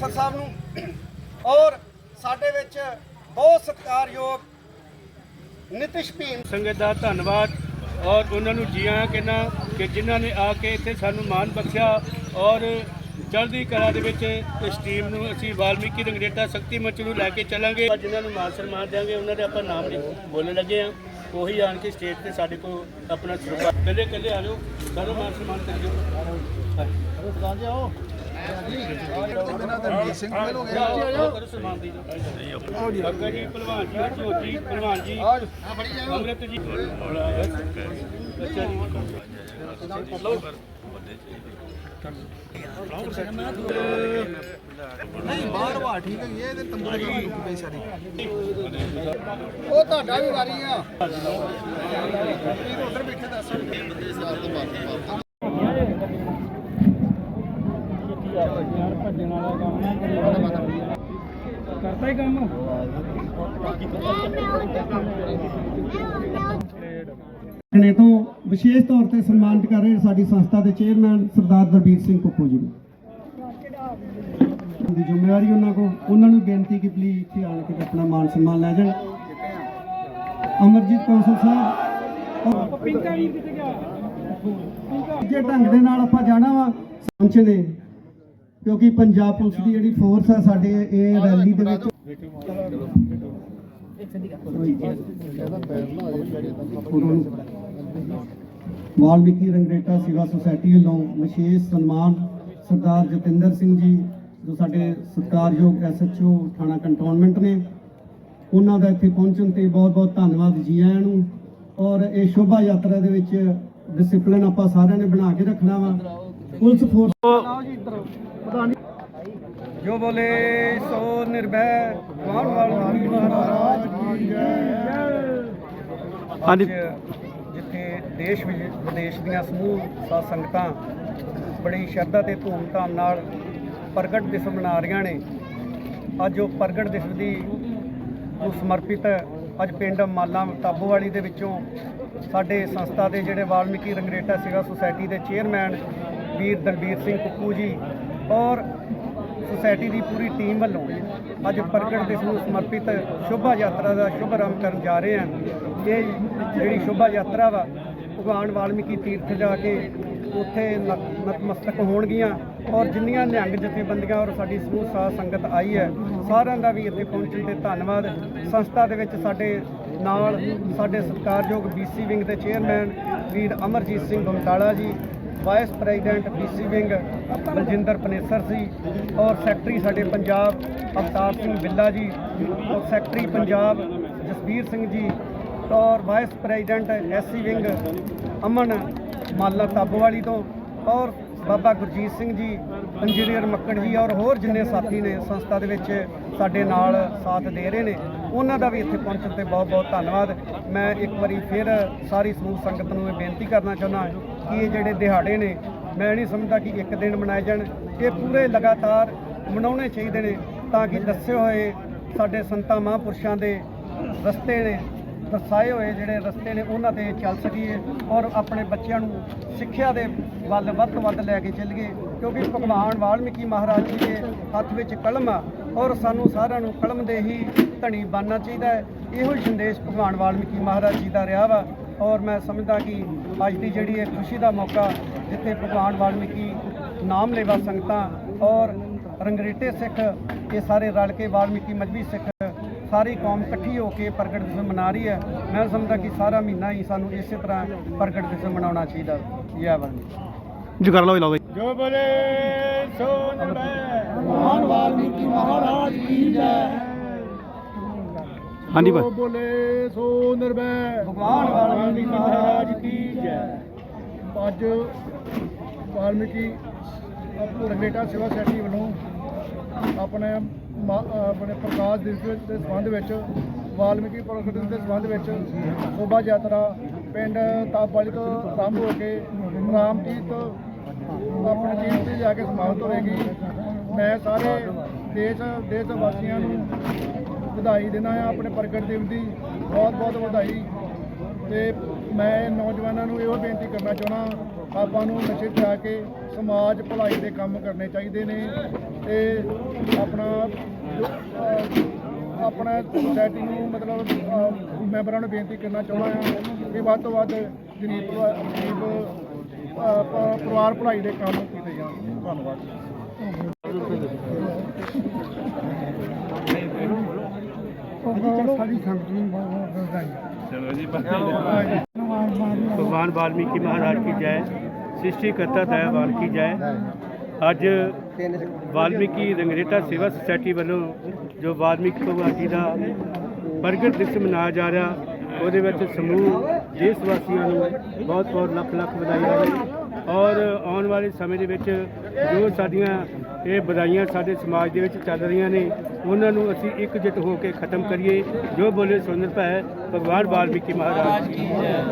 ਬਾਂਸਲ ਸਾਹਿਬ ਨੂੰ। ਔਰ ਸਾਡੇ ਵਿੱਚ ਬਹੁਤ ਸਤਿਕਾਰਯੋਗ ਨਿਤਿਸ਼ ਭੀਮ। ਸੰਗਤ ਦਾ ਧੰਨਵਾਦ। ਔਰ ਉਹਨਾਂ ਨੂੰ ਜੀ ਆਇਆਂ ਕਹਿਣਾ ਕਿ ਜਿਨ੍ਹਾਂ ਨੇ ਆ ਕੇ ਇੱਥੇ ਸਾਨੂੰ ਮਾਣ ਬਖਸ਼ਿਆ। ਔਰ ਚੜ੍ਹਦੀ ਕਲਾ ਦੇ ਵਿੱਚ ਇਸ ਟੀਮ ਨੂੰ ਅਸੀਂ ਵਾਲਮੀਕੀ ਰੰਗਰੇਟਾ ਸ਼ਕਤੀ ਮੰਚ ਨੂੰ ਲੈ ਕੇ ਚੱਲਾਂਗੇ। ਜਿਨ੍ਹਾਂ ਨੂੰ ਮਾਨ ਸਨਮਾਨ ਦਿਆਂਗੇ ਉਹਨਾਂ ਦੇ ਆਪਾਂ ਨਾਮ ਲਿਖ ਬੋਲਣ ਲੱਗੇ ਆ। ਉਹੀ ਆਣ ਕੇ ਸਟੇਜ ਤੇ ਸਾਡੇ ਕੋਲ ਆਪਣਾ ਸਰੂਪਾ ਕੱਲੇ ਕੱਲੇ ਆ ਜਾਓ ਸਾਰਾ ਮਾਨ ਸਨਮਾਨ ਕਰਿਓ ਕਰੋ ਸਨਮਾਨ ਦੀ ਅੱਗਾ ਜੀ ਭਲਵਾਨ ਜੀ ਜੋਤੀ ਭਲਵਾਨ ਜੀ ਅੰਮ੍ਰਿਤ ਜੀ ਅੱਛਾ ਜੀ ਲਓ ਉਹ ਤੁਹਾਡਾ ਵੀ ਵਾਰੀ ਆ। ਉਧਰ ਬੈਠੇ ਦੱਸ ਕਰਤਾ ਹੀ ਕੰਮ। ਨੇ ਤੋਂ ਵਿਸ਼ੇਸ਼ ਤੌਰ ਤੇ ਸਨਮਾਨਿਤ ਕਰ ਰਹੇ ਸਾਡੀ ਸੰਸਥਾ ਦੇ ਚੇਅਰਮੈਨ ਸਰਦਾਰ ਦਰਬੀਰ ਸਿੰਘ ਕੁੱਕੂ ਜੀ ਨੂੰ। ਦੀ ਜ਼ਿੰਮੇਵਾਰੀ ਉਹਨਾਂ ਕੋ ਉਹਨਾਂ ਨੂੰ ਬੇਨਤੀ ਕਿ ਪਲੀਜ਼ ਇੱਥੇ ਆਣ ਕੇ ਆਪਣਾ ਮਾਨ ਸਨਮਾਨ ਲੈ ਜਾਣ। ਅਮਰਜੀਤ ਕੌਂਸਲ ਸਾਹਿਬ। ਪਿੰਕਾ ਵੀਰ ਕਿੱਥੇ ਗਿਆ। ਜੇ ਢੰਗ ਦੇ ਨਾਲ ਆਪਾਂ ਜਾਣਾ ਵਾ ਪਹੁੰਚੇ ਨੇ। ਕਿਉਂਕਿ ਪੰਜਾਬ ਪੁਲਿਸ ਦੀ ਜਿਹੜੀ ਫੋਰਸ ਆ ਸਾਡੇ ਇਹ ਰੈਲੀ ਦੇ ਵਿੱਚ। ਉਹਨਾਂ ਵਾਲਮੀਕੀ ਰੰਗਰੇਟਾ ਸੇਵਾ ਸੁਸਾਇਟੀ ਵੱਲੋਂ ਵਿਸ਼ੇਸ਼ ਸਨਮਾਨ ਸਰਦਾਰ ਜਤਿੰਦਰ ਸਿੰਘ ਜੀ, ਜੋ ਸਾਡੇ ਸਤਿਕਾਰਯੋਗ ਐਸਐਚਓ ਥਾਣਾ ਕੰਟੋਨਮੈਂਟ ਨੇ। ਉਹਨਾਂ ਦਾ ਇੱਥੇ ਪਹੁੰਚਣ ਤੇ ਬਹੁਤ-ਬਹੁਤ ਧੰਨਵਾਦ ਜੀ ਆਇਆਂ ਨੂੰ। ਔਰ ਇਹ ਸ਼ੋਭਾ ਯਾਤਰਾ ਦੇ ਵਿੱਚ ਡਿਸਪਲਿਨ ਆਪਾਂ ਸਾਰਿਆਂ ਨੇ ਬਣਾ ਕੇ ਰੱਖਣਾ ਵਾ। ਪੁਲਿਸ ਫੋਰਸ ਜੋ ਬੋਲੇ ਸੋ ਨਿਰਭੈ। ਕੌਣ ਵਾਲਮੀਕੀ ਮਹਾਰਾਜ ਕੀ ਜੈ ਹਾਂਜੀ। ਜਿੱਥੇ ਦੇਸ਼ ਵਿਦੇਸ਼ ਦੀਆਂ ਸਮੂਹ ਸਾਧ ਸੰਗਤਾਂ ਬੜੀ ਸ਼ਰਧਾ ਤੇ ਧੂਮਧਾਮ ਨਾਲ ਪ੍ਰਗਟ ਦਿਵਸ ਮਨਾ ਰਹੀਆਂ ਨੇ ਅੱਜ ਉਹ ਪ੍ਰਗਟ ਦਿਵਸ ਦੀ ਨੂੰ ਸਮਰਪਿਤ ਅੱਜ ਪਿੰਡ ਮਾਲਾ ਤਾਬੋਵਾਲੀ ਦੇ ਵਿੱਚੋਂ ਸਾਡੇ ਸੰਸਥਾ ਦੇ ਜਿਹੜੇ ਵਾਲਮੀਕੀ ਰੰਗਰੇਟਾ ਸੇਵਾ ਸੁਸਾਇਟੀ ਦੇ ਚੇਅਰਮੈਨ ਵੀਰ ਦਲਬੀਰ ਸਿੰਘ ਕੁੱਕੂ ਜੀ ਔਰ ਸੁਸਾਇਟੀ ਦੀ ਪੂਰੀ ਟੀਮ ਵੱਲੋਂ ਅੱਜ ਪ੍ਰਗਟ ਦਿਵਸ ਨੂੰ ਸਮਰਪਿਤ ਸ਼ੋਭਾ ਯਾਤਰਾ ਦਾ ਸ਼ੁਭ ਆਰੰਭ ਕਰਨ ਜਾ ਰਹੇ ਹਾਂ ਇਹ ਜਿਹੜੀ ਸ਼ੋਭਾ ਯਾਤਰਾ ਵਾ, ਭਗਵਾਨ ਵਾਲਮੀਕੀ ਤੀਰਥ ਜਾ ਕੇ ਉੱਥੇ ਨ- ਨਤਮਸਤਕ ਹੋਣਗੀਆਂ ਔਰ ਜਿੰਨੀਆਂ ਨਿਹੰਗ ਜਥੇਬੰਦੀਆਂ ਔਰ ਸਾਡੀ ਸਮੂਹ ਸਾਧ ਸੰਗਤ ਆਈ ਹੈ, ਸਾਰਿਆਂ ਦਾ ਵੀ ਇੱਥੇ ਪਹੁੰਚਣ ਤੇ ਧੰਨਵਾਦ। ਸੰਸਥਾ ਦੇ ਵਿੱਚ ਸਾਡੇ ਨਾਲ ਸਾਡੇ ਸਤਿਕਾਰਯੋਗ ਬੀਸੀ ਵਿੰਗ ਦੇ ਚੇਅਰਮੈਨ ਵੀਰ Amarjit Singh Gumtala ji vice president BC wing Baljinder Panesar ji ਔਰ ਸੈਕਟਰੀ ਸਾਡੇ ਪੰਜਾਬ ਅਵਤਾਰ ਸਿੰਘ ਬਿੱਲਾ ਜੀ, ਔਰ ਸੈਕਟਰੀ ਪੰਜਾਬ ਜਸਬੀਰ ਸਿੰਘ ਜੀ ਔਰ vice president SC wing Aman Mala Tabowali ਤੋਂ ਔਰ ਬਾਬਾ ਗੁਰਜੀਤ ਸਿੰਘ ਜੀ ਇੰਜੀਨੀਅਰ ਮੱਕੜ ਜੀ ਔਰ ਹੋਰ ਜਿੰਨੇ ਸਾਥੀ ਨੇ ਸੰਸਥਾ ਦੇ ਵਿੱਚ ਸਾਡੇ ਨਾਲ ਸਾਥ ਦੇ ਰਹੇ ਨੇ, ਉਹਨਾਂ ਦਾ ਵੀ ਇੱਥੇ ਪਹੁੰਚਣ ਤੇ ਬਹੁਤ ਬਹੁਤ ਧੰਨਵਾਦ। ਮੈਂ ਇੱਕ ਵਾਰੀ ਫਿਰ ਸਾਰੀ ਸਮੂਹ ਸੰਗਤ ਨੂੰ ਇਹ ਬੇਨਤੀ ਕਰਨਾ ਚਾਹੁੰਦਾ ਕਿ ਇਹ ਜਿਹੜੇ ਦਿਹਾੜੇ ਨੇ, ਮੈਂ ਨਹੀਂ ਸਮਝਦਾ ਕਿ ਇੱਕ ਦਿਨ ਮਨਾਏ ਜਾਣ, ਇਹ ਪੂਰੇ ਲਗਾਤਾਰ ਮਨਾਉਣੇ ਚਾਹੀਦੇ ਨੇ ਤਾਂ ਕਿ ਦੱਸੇ ਹੋਏ ਸਾਡੇ ਸੰਤਾਂ, ਮਹਾਂਪੁਰਸ਼ਾਂ ਦੇ ਰਸਤੇ ਨੇ ਦਰਸਾਏ ਹੋਏ ਜਿਹੜੇ ਰਸਤੇ ਨੇ, ਉਹਨਾਂ ਤੇ ਚੱਲ ਸਕੀਏ ਔਰ ਆਪਣੇ ਬੱਚਿਆਂ ਨੂੰ ਸਿੱਖਿਆ ਦੇ ਵੱਲ ਵੱਧ ਤੋਂ ਵੱਧ ਲੈ ਕੇ ਚੱਲੀਏ। ਕਿਉਂਕਿ ਭਗਵਾਨ ਵਾਲਮੀਕੀ ਮਹਾਰਾਜ ਜੀ ਦੇ ਹੱਥ ਵਿੱਚ ਕਲਮ ਆ ਔਰ ਸਾਨੂੰ ਸਾਰਿਆਂ ਨੂੰ ਕਲਮ ਦੇ ਹੀ ਧਣੀ ਬਣਨਾ ਚਾਹੀਦਾ ਹੈ। ਇਹੋ ਹੀ ਸੰਦੇਸ਼ ਭਗਵਾਨ ਵਾਲਮੀਕੀ ਮਹਾਰਾਜ ਜੀ ਦਾ ਰਿਹਾ ਵਾ ਔਰ ਮੈਂ ਸਮਝਦਾ ਕਿ ਅੱਜ ਦੀ ਜਿਹੜੀ ਇਹ ਖੁਸ਼ੀ ਦਾ ਮੌਕਾ ਜਿੱਥੇ ਭਗਵਾਨ ਵਾਲਮੀਕੀ ਨਾਮ ਲੈਵਾ ਸੰਗਤਾਂ ਔਰ ਰੰਗਰੇਟੇ ਸਿੱਖ, ਇਹ ਸਾਰੇ ਰਲ ਕੇ ਵਾਲਮੀਕੀ ਮਜਬੀ ਸਿੱਖ ਸਾਰੀ ਕੌਮ ਇਕੱਠੀ ਹੋ ਕੇ ਪ੍ਰਗਟ ਦਿਵਸ ਮਨਾ ਰਹੀ ਹੈ। ਮੈਂ ਸਮਝਦਾ ਕਿ ਸਾਰਾ ਮਹੀਨਾ ਹੀ ਸਾਨੂੰ ਇਸੇ ਤਰ੍ਹਾਂ ਪ੍ਰਗਟ ਦਿਵਸ ਮਨਾਉਣਾ ਚਾਹੀਦਾ। ਜੈ ਵਾਲਮੀਕੀ ਜੀ ਕਰ ਲਓ ਲਾਓ ਜੋ। ਬੋਲੇ ਸੋ ਨਿਰਭੈ ਭਗਵਾਨ ਵਾਲਮੀਕੀ ਮਹਾਰਾਜ ਕੀ ਜੈ। ਹਾਂਜੀ ਬੋਲੇ ਸੋ ਨਿਰਭੈ ਭਗਵਾਨ ਵਾਲਮੀਕੀ ਮਹਾਰਾਜ ਕੀ ਜੈ। ਅੱਜ ਵਾਲਮੀਕੀ ਰੰਗੇਟਾ ਸੇਵਾ ਸੋਸਾਇਟੀ ਵੱਲੋਂ ਆਪਣੇ ਆਪਣੇ ਪ੍ਰਕਾਸ਼ ਦਿਵਸ ਦੇ ਸੰਬੰਧ ਵਿੱਚ, ਵਾਲਮੀਕੀ ਪ੍ਰਗਟ ਦੇ ਸੰਬੰਧ ਵਿੱਚ ਸ਼ੋਭਾ ਯਾਤਰਾ, ਪਿੰਡ ਤਾਪਵਾਲੀ ਤੋਂ ਆਰੰਭ ਹੋ ਕੇ ਰਾਮਜੀਤ ਆਪਣੇ ਜੀਵਨ ਤੇ ਜਾ ਕੇ ਸਮਾਪਤ ਹੋਵੇਗੀ ਮੈਂ ਸਾਰੇ ਦੇਸ਼ ਦੇਸ਼ ਵਾਸੀਆਂ ਨੂੰ ਵਧਾਈ ਦਿੰਦਾ ਹਾਂ ਆਪਣੇ ਪ੍ਰਗਟ ਦਿਵਸ ਦੀ ਬਹੁਤ ਬਹੁਤ ਵਧਾਈ। ਤੇ ਮੈਂ ਨੌਜਵਾਨਾਂ ਨੂੰ ਇਹੋ ਬੇਨਤੀ ਕਰਨਾ ਚਾਹੁੰਦਾ ਆਪਾਂ ਨੂੰ ਨਸ਼ੇ ਤਿਆਗ ਕੇ ਸਮਾਜ ਭਲਾਈ ਦੇ ਕੰਮ ਕਰਨੇ ਚਾਹੀਦੇ ਨੇ ਤੇ ਆਪਣਾ ਆਪਣਾ ਸੋਸਾਇਟੀ ਨੂੰ ਮਤਲਬ ਮੈਂਬਰਾਂ ਨੂੰ ਬੇਨਤੀ ਕਰਨਾ ਚਾਹੁੰਦਾ ਹਾਂ ਕਿ ਵੱਧ ਤੋਂ ਵੱਧ ਗਰੀਬ ਪਰਿਵਾ- ਗਰੀਬ ਪਰਿਵਾਰ ਭਲਾਈ ਦੇ ਕੰਮ ਕੀਤੇ ਜਾਣ। ਧੰਨਵਾਦ। ਸਾਡੀ ਸੰਗਤ ਨੂੰ ਬਹੁਤ ਬਹੁਤ ਵਧਾਈ। ਚਲੋ ਜੀ ਭਗਵਾਨ ਵਾਲਮੀਕੀ ਮਹਾਰਾਜ ਕੀ ਜੈ ਸ੍ਰਿਸ਼ਟੀ ਕਰਤਾ ਦਇਆ ਕੀ ਜੈ। ਅੱਜ ਵਾਲਮੀਕੀ ਰੰਗਰੇਟਾ ਸੇਵਾ ਸੁਸਾਇਟੀ ਵੱਲੋਂ ਜੋ ਵਾਲਮੀਕੀ ਭਗਵਾਨ ਜੀ ਦਾ ਪ੍ਰਗਟ ਦਿਵਸ ਮਨਾਇਆ ਜਾ ਰਿਹਾ, ਉਹਦੇ ਵਿੱਚ ਸਮੂਹ, ਦੇਸ਼ ਵਾਸੀਆਂ ਨੂੰ ਬਹੁਤ ਬਹੁਤ ਲੱਖ ਲੱਖ ਵਧਾਈਆਂ ਨੇ। ਔਰ ਆਉਣ ਵਾਲੇ ਸਮੇਂ ਦੇ ਵਿੱਚ ਜੋ ਸਾਡੀਆਂ ਇਹ ਵਧਾਈਆਂ ਸਾਡੇ ਸਮਾਜ ਦੇ ਵਿੱਚ ਚੱਲ ਰਹੀਆਂ ਨੇ। ਉਹਨਾਂ ਨੂੰ ਅਸੀਂ ਇਕਜੁੱਟ ਹੋ ਕੇ ਖਤਮ ਕਰੀਏ। ਜੋ ਬੋਲੇ ਸੁੰਦਰ ਭੈ ਭਗਵਾਨ ਵਾਲਮੀਕੀ ਮਹਾਰਾਜ। ਕੀ ਜੈ